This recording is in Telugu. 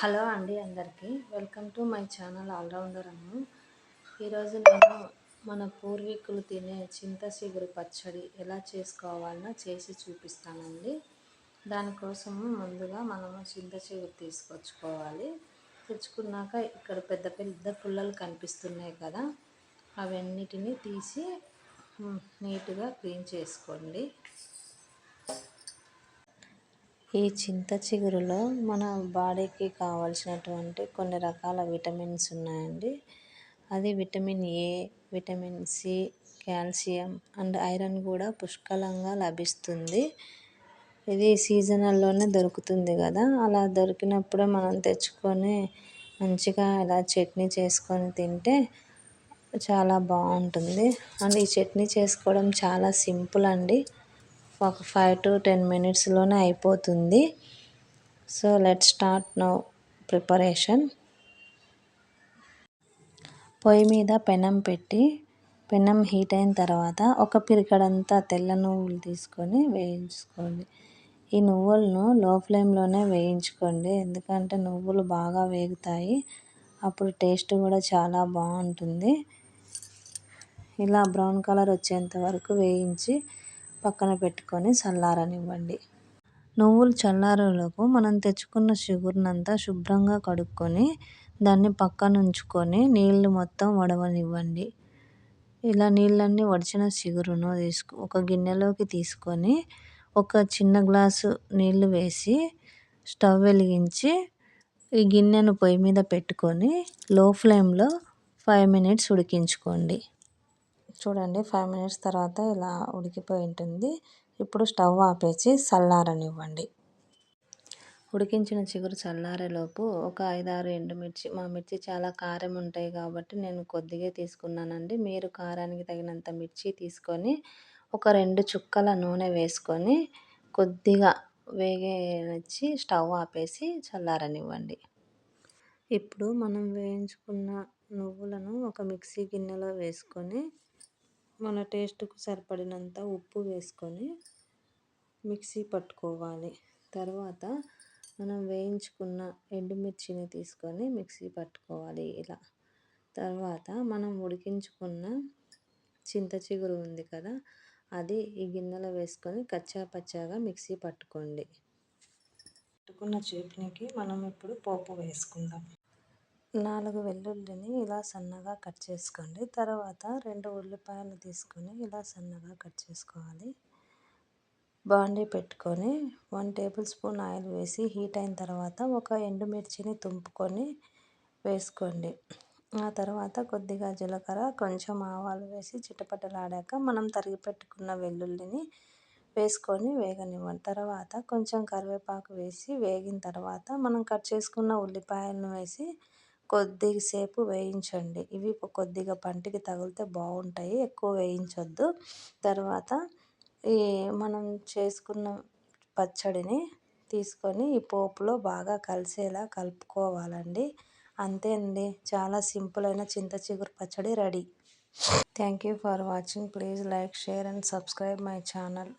హలో అండి అందరికీ. Welcome to my channel all rounder Ammu ఈరోజు నేను మన పూర్వీకులు తినే చింత చిగురు పచ్చడి ఎలా చేసుకోవాలన్నా చేసి చూపిస్తానండి. దానికోసము ముందుగా మనము చింత చిగురు తీసుకొచ్చుకోవాలి. తెచ్చుకున్నాక ఇక్కడ పెద్ద పెద్ద పుల్లలు కనిపిస్తున్నాయి కదా అవన్నిటిని తీసి నీట్గా క్లీన్ చేసుకోండి. ఈ చింత చిగురులో మన బాడీకి కావాల్సినటువంటి కొన్ని రకాల విటమిన్స్ ఉన్నాయండి. అది vitamin A vitamin C calcium and iron కూడా పుష్కలంగా లభిస్తుంది. ఇది సీజనల్లోనే దొరుకుతుంది కదా. అలా దొరికినప్పుడే మనం తెచ్చుకొని మంచిగా ఇలా చట్నీ చేసుకొని తింటే చాలా బాగుంటుంది. అండ్ ఈ చట్నీ చేసుకోవడం చాలా సింపుల్ అండి. ఒక ఫైవ్ టు టెన్ మినిట్స్లోనే అయిపోతుంది. So let start no preparation పొయ్యి మీద పెనం పెట్టి పెనం హీట్ అయిన తర్వాత ఒక పిరికడంతా తెల్ల నువ్వులు తీసుకొని వేయించుకోండి. ఈ నువ్వులను లో ఫ్లేమ్లోనే వేయించుకోండి. ఎందుకంటే నువ్వులు బాగా వేగుతాయి. అప్పుడు టేస్ట్ కూడా చాలా బాగుంటుంది. ఇలా బ్రౌన్ కలర్ వచ్చేంత వరకు వేయించి పక్కన పెట్టుకొని చల్లారనివ్వండి. నువ్వులు చల్లారేలోపు మనం తెచ్చుకున్న షుగర్నంతా శుభ్రంగా కడుక్కొని దాన్ని పక్కన ఉంచుకొని నీళ్ళు మొత్తం వడవనివ్వండి. ఇలా నీళ్ళన్నీ వడిచిన చిగురును తీసుకు ఒక గిన్నెలోకి తీసుకొని ఒక చిన్న గ్లాసు నీళ్ళు వేసి స్టవ్ వెలిగించి ఈ గిన్నెను పొయ్యి మీద పెట్టుకొని లో ఫ్లేమ్లో ఫైవ్ మినిట్స్ ఉడికించుకోండి. చూడండి ఫైవ్ మినిట్స్ తర్వాత ఇలా ఉడికిపోయి ఉంటుంది. ఇప్పుడు స్టవ్ ఆపేసి చల్లారనివ్వండి. ఉడికించిన చిగురు చల్లారేలోపు ఒక ఐదారు ఎండుమిర్చి మా మిర్చి చాలా కారం ఉంటాయి కాబట్టి నేను కొద్దిగా తీసుకున్నానండి. మీరు కారానికి తగినంత మిర్చి తీసుకొని ఒక రెండు చుక్కల నూనె వేసుకొని కొద్దిగా వేగనిచ్చి స్టవ్ ఆపేసి చల్లారనివ్వండి. ఇప్పుడు మనం వేయించుకున్న నువ్వులను ఒక మిక్సీ గిన్నెలో వేసుకొని మన టేస్ట్కు సరిపడినంత ఉప్పు వేసుకొని మిక్సీ పట్టుకోవాలి. తర్వాత మనం వేయించుకున్న ఎండుమిర్చిని తీసుకొని మిక్సీ పట్టుకోవాలి ఇలా. తర్వాత మనం ఉడికించుకున్న చింత చిగురు ఉంది కదా అది ఈ గిన్నెలో వేసుకొని కచ్చా పచ్చాగా మిక్సీ పట్టుకోండి. పట్టుకున్న చట్నీకి మనం ఇప్పుడు పోపు వేసుకుందాం. నాలుగు వెల్లుల్లిని ఇలా సన్నగా కట్ చేసుకోండి. తర్వాత రెండు ఉల్లిపాయలు తీసుకొని ఇలా సన్నగా కట్ చేసుకోవాలి. బాండీ పెట్టుకొని వన్ టేబుల్ స్పూన్ ఆయిల్ వేసి హీట్ అయిన తర్వాత ఒక ఎండుమిర్చిని తుంపుకొని వేసుకోండి. ఆ తర్వాత కొద్దిగా జీలకర్ర కొంచెం ఆవాలు వేసి చిటపటలాడాక మనం తరిగి పెట్టుకున్న వెల్లుల్లిని వేసుకొని వేగనివ్వండి. తర్వాత కొంచెం కరివేపాకు వేసి వేగిన తర్వాత మనం కట్ చేసుకున్న ఉల్లిపాయలను వేసి కొద్దిసేపు వేయించండి. ఇవి కొద్దిగా పంటికి తగిలితే బాగుంటాయి. ఎక్కువ వేయించొద్దు. తర్వాత ఈ మనం చేసుకున్న పచ్చడిని తీసుకొని ఈ పోపులో బాగా కలిసేలా కలుపుకోవాలండి. అంతే అండి. చాలా సింపుల్ అయిన చింత చిగురు పచ్చడి ready. Thank you for watching. Please like share and subscribe my channel.